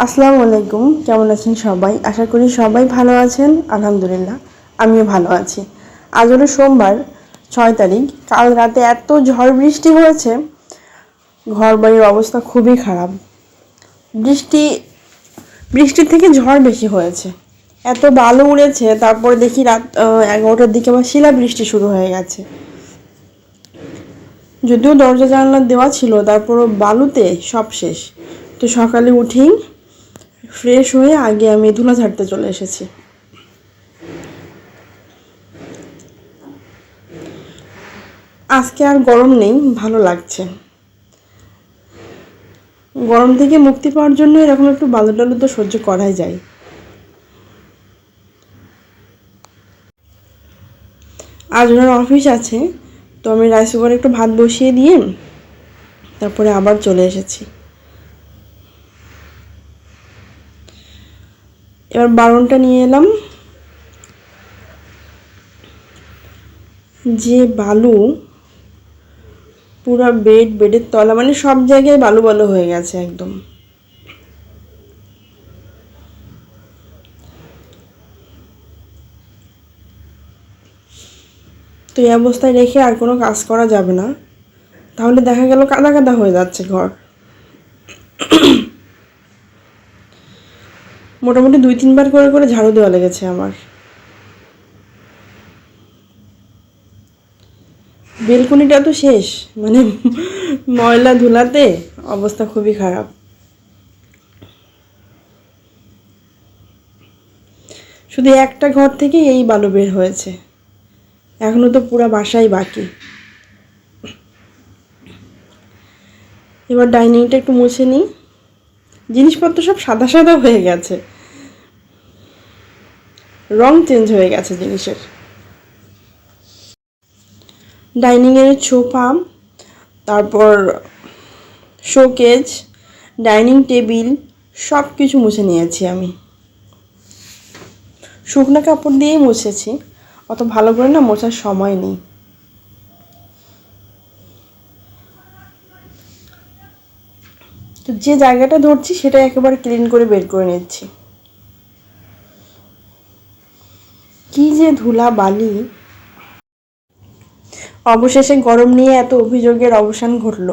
আসসালামু আলাইকুম, কেমন আছেন সবাই? আশা করি সবাই ভালো আছেন, আলহামদুলিল্লাহ, আমিও ভালো আছি। আজ হলো সোমবার, ছয় তারিখ। কাল রাতে এত ঝড় বৃষ্টি হয়েছে ঘর বাড়ির অবস্থা খুবই খারাপ। বৃষ্টি, বৃষ্টির থেকে ঝড় বেশি হয়েছে। এত বালু উড়েছে, তারপরে দেখি রাত এগারোটার দিকে আবার শিলা বৃষ্টি শুরু হয়ে গেছে। যদিও দরজা জানলা দেওয়া ছিল, তারপরও বালুতে সব শেষ। তো সকালে উঠেই ফ্রেশ হয়ে আগে আমি ধুলা ঝাড়তে চলে এসেছি। আজকে আর গরম নেই, ভালো লাগছে। গরম থেকে মুক্তি পাওয়ার জন্য এরকম একটু বালু টালু তো সহ্য করাই যায়। আজ ওনার অফিস আছে, তো আমি রাইস কুকারে একটু ভাত বসিয়ে দিয়ে তারপরে আবার চলে এসেছি। এবার বারণটা নিয়ে এলাম। যে বালু পুরো বেড, বেডের তলা মানে সব জায়গায় বালু বালু হয়ে গেছে একদম। তো এই অবস্থায় রেখে আর কোনো কাজ করা যাবে না। তাহলে দেখা গেল কাদা কাদা হয়ে যাচ্ছে ঘর। মোটামুটি দুই, তিনবার করে করে ঝাড়ু দেওয়া লেগেছে আমার। বেলকুনিটা তো শেষ মানে ময়লা ধুলাতে অবস্থা খুবই খারাপ। শুধু একটা ঘর থেকে এই বালু বের হয়েছে। এখনও তো পুরো বাসাই বাকি। এবার ডাইনিংটা একটু মুছে নিই। জিনিসপত্র সব সাদা সাদা হয়ে গেছে। রং চেঞ্জ হয়ে গেছে জিনিসের। ডাইনিংয়ের সোফা, তারপর শোকেজ, ডাইনিং টেবিল সব কিছু মুছে নিয়েছি আমি। শুকনো কাপড় দিয়েই মুছেছি, অত ভালো করে না মোছার সময় নেই। তো যে জায়গাটা ধরছি সেটা একেবারে ক্লিন করে বের করে নিচ্ছি। কি যে ধুলা বালি অবশেষে গরম নিয়ে এত অভিযোগের অবসান ঘটল।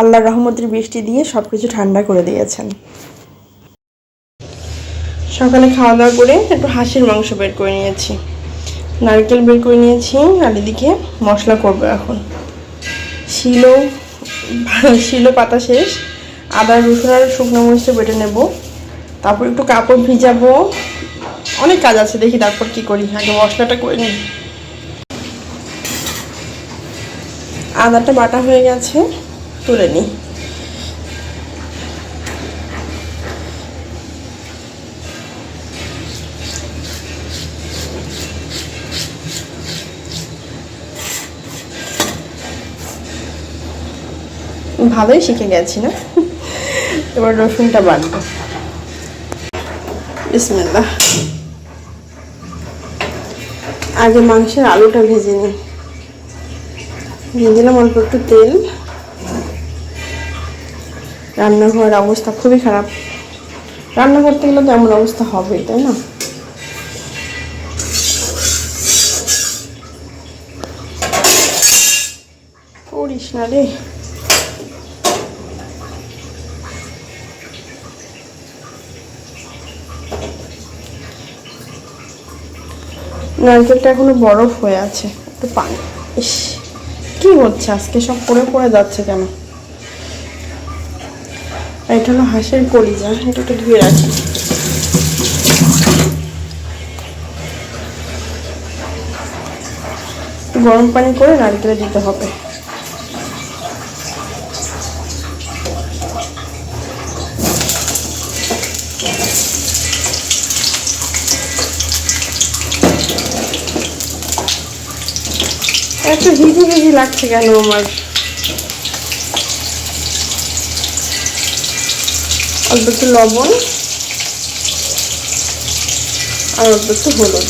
আল্লাহর রহমতের বৃষ্টি দিয়ে সব কিছু ঠান্ডা করে দিয়েছেন। সকালে খাওয়া দাওয়া করে একটু হাঁসের মাংস বের করে নিয়েছি। নারকেল বের করে নিয়েছি আর এদিকে মশলা করব এখন। শিলো শিলো পাতা শেষ। আদা রসুন আর শুকনো মরিচটা বেটে নেব। তারপর একটু কাপড় ভিজাবো। অনেক কাজ আছে, দেখি তারপর কি করি। আগে মশলাটা করে নিই। আদাটা বাটা হয়ে গেছে, তুলে নিই। ভালোই শিখে গেছি না? এবার রসুনটা বাটবো। বিসমিল্লাহ। আগে মাংসের আলুটা ভেজে নিই। দিয়ে দিলাম অল্প একটু তেল। রান্নাঘরের অবস্থা খুবই খারাপ। রান্না করতে গেলে তো এমন অবস্থা হবেই, তাই না? করিস না রে। নারকেলটা এখনও বরফ হয়ে আছে। একটু পানি। ইস, কি হচ্ছে আজকে? সব পড়ে পড়ে যাচ্ছে কেন? এটা হলো হাঁসের কলিজা, এটা একটু ধুয়ে রাখি। গরম পানি করে নারকেলে দিতে হবে। এত হিজি হিজি লাগছে কেন আমার? অল্প একটু লবণ আর অল্প একটু হলুদ।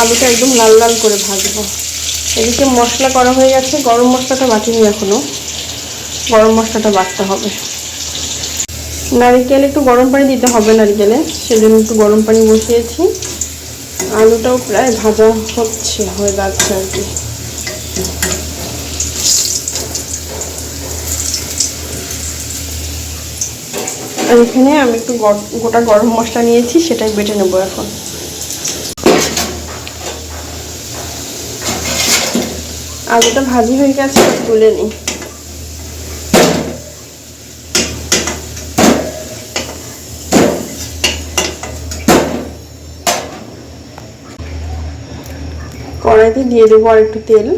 আলুটা একদম লাল লাল করে ভাজবো। এদিকে মশলা করা হয়ে গেছে, গরম মশলাটা বাটিনি এখনও। গরম মশলাটা বাটতে হবে। নারিকেল একটু গরম পানি দিতে হবে নারিকেলে, সেজন্য একটু গরম পানি বসিয়েছি। আলুটাও প্রায় ভাজা হচ্ছে, হয়ে যাচ্ছে আর কি। আর এখানে আমি একটু গোটা গরম মশলা নিয়েছি, সেটাই বেটে নেব এখন। আলুটা ভাজি হয়ে গেছে, তুলে নিই। কড়াইতে দিয়ে দেবো আর একটু তেল।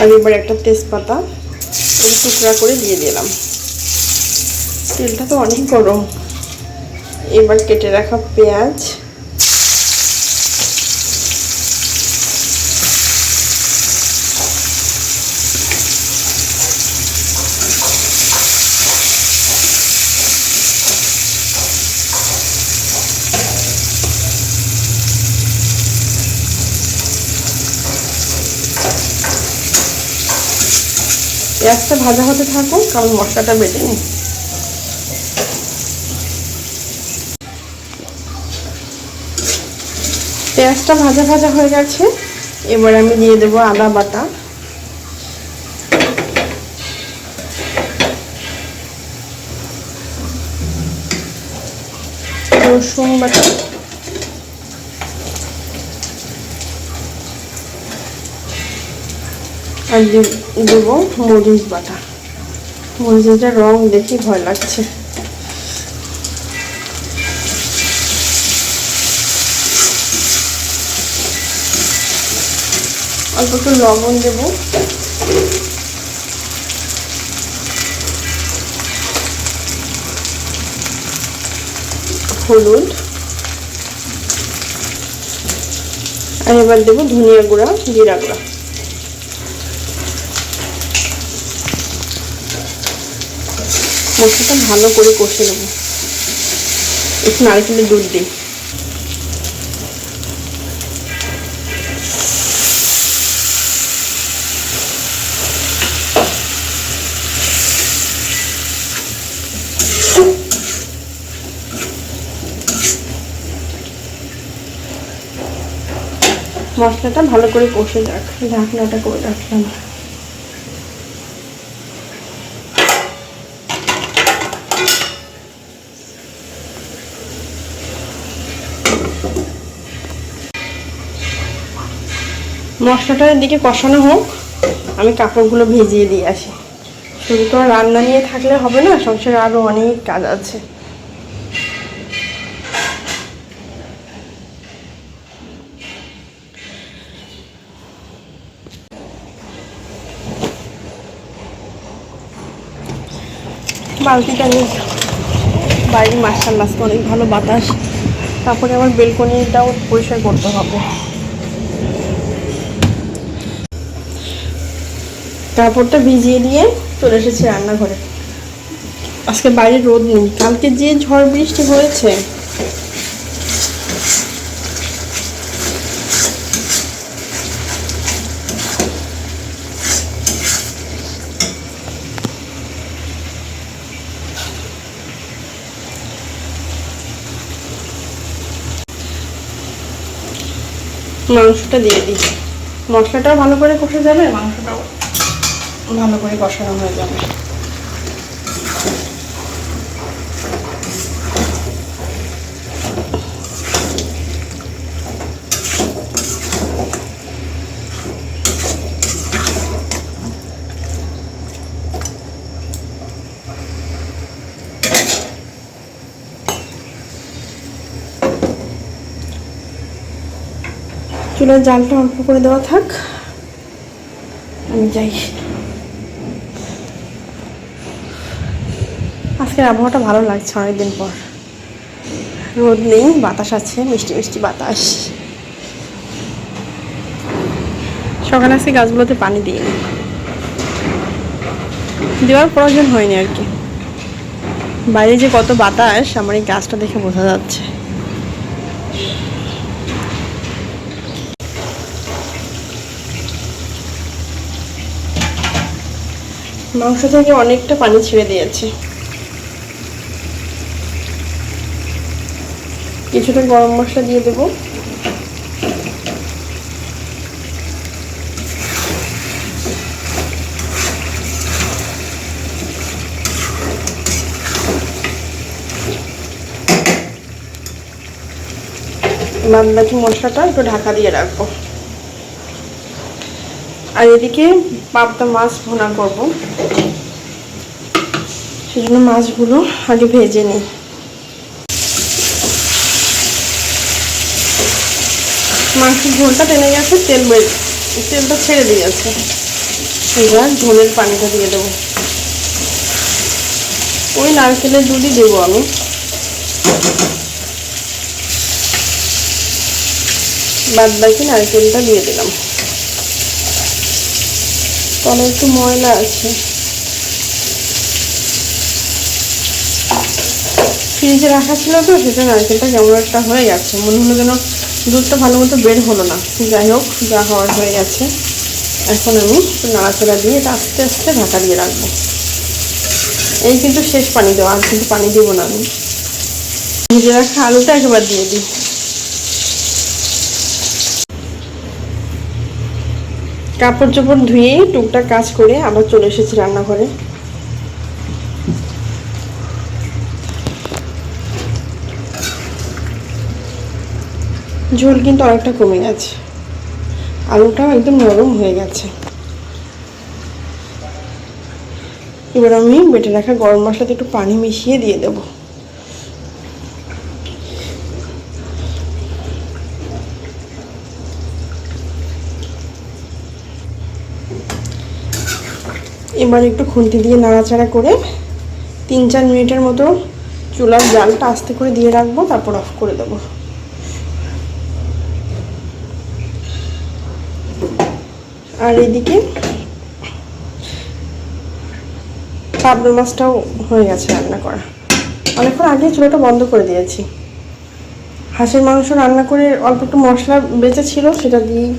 আর এবার একটা তেজপাতা টুকরা করে দিয়ে দিলাম। তেলটা তো অনেক গরম। এবার কেটে রাখা পেঁয়াজ। পেঁয়াজটা ভাজা হতে থাকুক, কারণ মশলাটা বেটে নিই। পেঁয়াজটা ভাজা ভাজা হয়ে গেছে, এবার আমি দিয়ে দেবো আদা বাটা। রসুন বাটা আর দে- দেবো, মরিচ বাটা। মরিচের রং দেখি ভয় লাগছে। অল্প একটু লবণ দেবো। হলুদ। আর এবার দেবো ধনিয়া গুঁড়া, জিরা গুঁড়া। মশলাটা ভালো করে কষে নেব। একটু নারকেলের দুধ দিই। মশলাটা ভালো করে কষে যাক। ঢাকনাটা করে রাখলাম। মশলাটার দিকে কষানো হোক, আমি কাপড়গুলো ভেজিয়ে দিয়ে আসি। শুধু তো রান্না নিয়ে থাকলে হবে না, সংসারে আরও অনেক কাজ আছে। বালতিটা নিয়ে বাইরে মাসাল্লাহ আজকে অনেক ভালো বাতাস। তারপরে আমার বেলকনিটাও পরিষ্কার করতে হবে। কাপড়টা ভিজিয়ে দিয়ে চলে এসেছি রান্নাঘরে। আজকে বাইরে রোদ নেই, কালকে যে ঝড় বৃষ্টি হয়েছে, মাংসটা দিয়ে দিই। মশলাটাও ভালো করে কষে যাবে? মাংসটাও ভালো করে কষানো হয়ে যাবে। চুলার জালটা অল্প করে দেওয়া থাক। আমি যাই। আজকের আবহাওয়াটা ভালো লাগছে অনেকদিন পর। রোদ নেই, বাতাস আছে, মিষ্টি মিষ্টি বাতাস। সকালে আজকে গাছগুলোতে পানি দিইনি। দেওয়ার প্রয়োজন হয়নি আর কি। বাইরে যে কত বাতাস, আমার এই গাছটা দেখে বোঝা যাচ্ছে। মাংস থেকে অনেকটা পানি ছেড়ে দিয়েছে। কিছুটা গরম মশলা দিয়ে দেবো। বাদ মশলাটা একটু ঢাকা দিয়ে রাখব। আর এদিকে পাবদা মাছ ভুনা করব। সেজন্য মাছগুলো আগে ভেজে নিই। মাংসের ঝোলটা টেনে গেছে তেল তেলটা ছেড়ে দিয়েছে এবার ঝোলের পানিটা দিয়ে দেবো। ওই নারকেলের দুধই দেবো আমি। বাদ বাকি নারকেলটা দিয়ে দিলাম। তলে একটু ময়লা আছে। ফ্রিজে রাখা ছিল তো, সেটা নারকেলটা কেমন একটা হয়ে গেছে। মনে হলো যেন দুধটা ভালো মতো বের হলো না। যাই হোক, যা হওয়ার হয়ে গেছে। এখন আমি নাড়াচাড়া দিয়ে এটা আস্তে আস্তে ঢাকা দিয়ে রাখব। এই কিন্তু শেষ পানি দেওয়া, আর কিন্তু পানি দেবো না আমি। ভেজে রাখা আলুটা একবার দিয়ে দিই। কাপড় চোপড় ধুয়ে টুকটাক কাজ করে আবার চলে এসেছি রান্নাঘরে। ঝোল কিন্তু অনেকটা কমে গেছে। আলুটাও একদম নরম হয়ে গেছে। এবার আমি বেটে রাখা গরম মশলাতে একটু পানি মিশিয়ে দিয়ে দেবো। এবার একটু খুন্তি দিয়ে নাড়াচাড়া করে তিন চার মিনিটের মতো চুলার জালটা আস্তে করে দিয়ে রাখব, তারপর অফ করে দেবো। আর এদিকে পাবদা মাছটাও হয়ে গেছে রান্না করা। অনেকক্ষণ আগে চুলাটা বন্ধ করে দিয়েছি। হাঁসের মাংস রান্না করে অল্প একটু মশলা বেঁচে ছিল, সেটা দিয়েই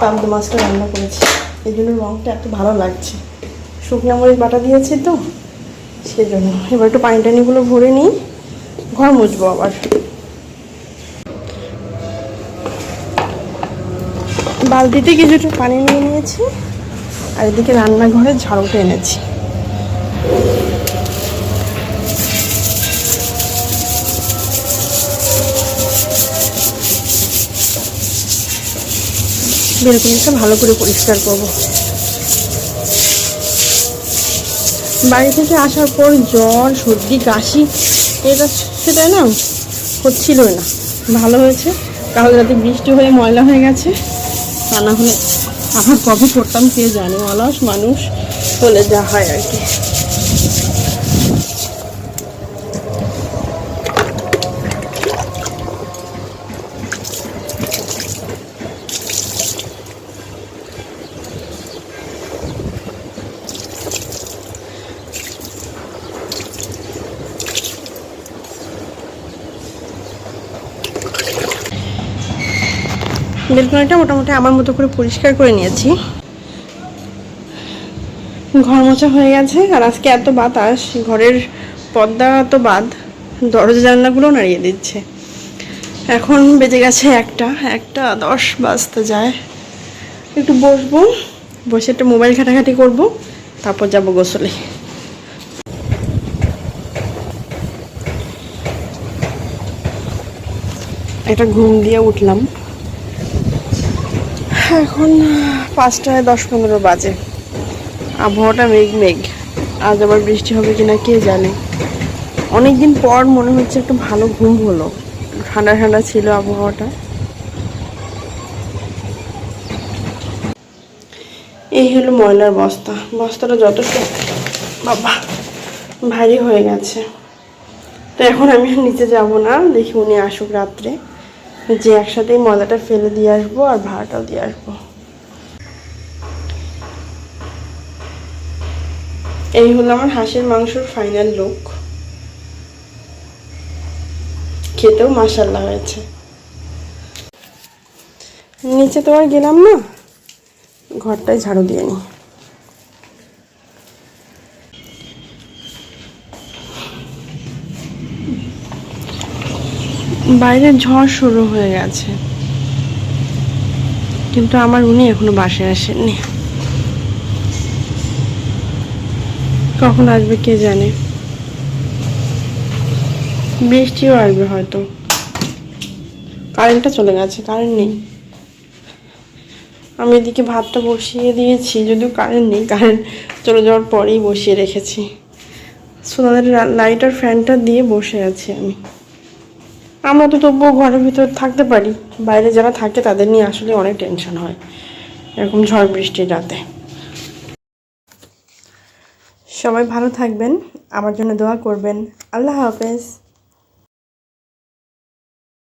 পাবদা মাছটা রান্না করেছি। এই জন্য রঙটা এত ভালো লাগছে। শুকনো মরিচ বাটা দিয়েছি তো সেই জন্য এবার একটু পানি টানিগুলো ভরে নিই। ঘর মুছবো আবার। বালতিতে কিছুটা পানি নিয়ে নিয়েছি আর এদিকে রান্নাঘরে ঝাড়ুটা এনেছি বেলকুনিটা ভালো করে পরিষ্কার করব। বাড়ি থেকে আসার পর জ্বর সর্দি, কাশি, এটা সেটা না হচ্ছিলই না। ভালো হয়েছে। কাল রাতে বৃষ্টি হয়ে ময়লা হয়ে গেছে। তা না হলে আবার কবে করতাম কে জানে, অলস মানুষ বলে যা হয় আর কি। বেলকনিটা মোটামুটি আমার মতো করে পরিষ্কার করে নিয়েছি। ঘর মোছা হয়ে গেছে আর আজকে এত বাতাস, ঘরের পর্দা তো বাদ, দরজা জানলাগুলো নাড়িয়ে দিচ্ছে। এখন বেজে গেছে একটা একটা দশ বাজতে যায়। একটু বসবো, বসে একটু মোবাইল ঘাটাঘাটি করব, তারপর যাব গোসলে। একটা ঘুম দিয়ে উঠলাম। এখন পাঁচটায় দশ পনেরো বাজে। আবহাওয়াটা মেঘ মেঘ। আজ আবার বৃষ্টি হবে কিনা কে জানে। অনেকদিন পর মনে হচ্ছে একটু ভালো ঘুম হলো। ঠান্ডা ঠান্ডা ছিল আবহাওয়াটা। এই হলো ময়লার বস্তা। বস্তাটা যথেষ্ট, বাবা, ভারী হয়ে গেছে। তো এখন আমি নিচে যাব না। দেখি উনি আসুক রাত্রে। যে একসাথেই ময়লাটা ফেলে দিয়ে আসব আর ভাড়াটাও দিয়ে আসব। এই হলো আমার হাঁসের মাংসর ফাইনাল লুক খেতেও মাসাল্লা হয়েছে। নিচে তো আর গেলাম না? ঘরটায় ঝাড়ু দিয়ে নি। বাইরে ঝড় শুরু হয়ে গেছে। কিন্তু আমার উনি এখনও বাসে আসেননি। কখন আসবে কে জানে? বৃষ্টিও আসবে হয়তো। কারেন্টটা চলে গেছে, কারেন্ট নেই। আমি এদিকে ভাতটা বসিয়ে দিয়েছি, যদিও কারেন্ট নেই, কারেন্ট চলে যাওয়ার পরেই বসিয়ে রেখেছি। সোনাদের লাইটার ফ্যানটা দিয়ে বসে আছি আমি। আমরা তো তবুও ঘরের ভিতর থাকতে পারি। বাইরে যারা থাকে তাদের নিয়ে আসলে অনেক টেনশন হয়। এরকম ঝড় বৃষ্টির রাতে। সবাই ভালো থাকবেন। আমার জন্য দোয়া করবেন। আল্লাহ হাফেজ।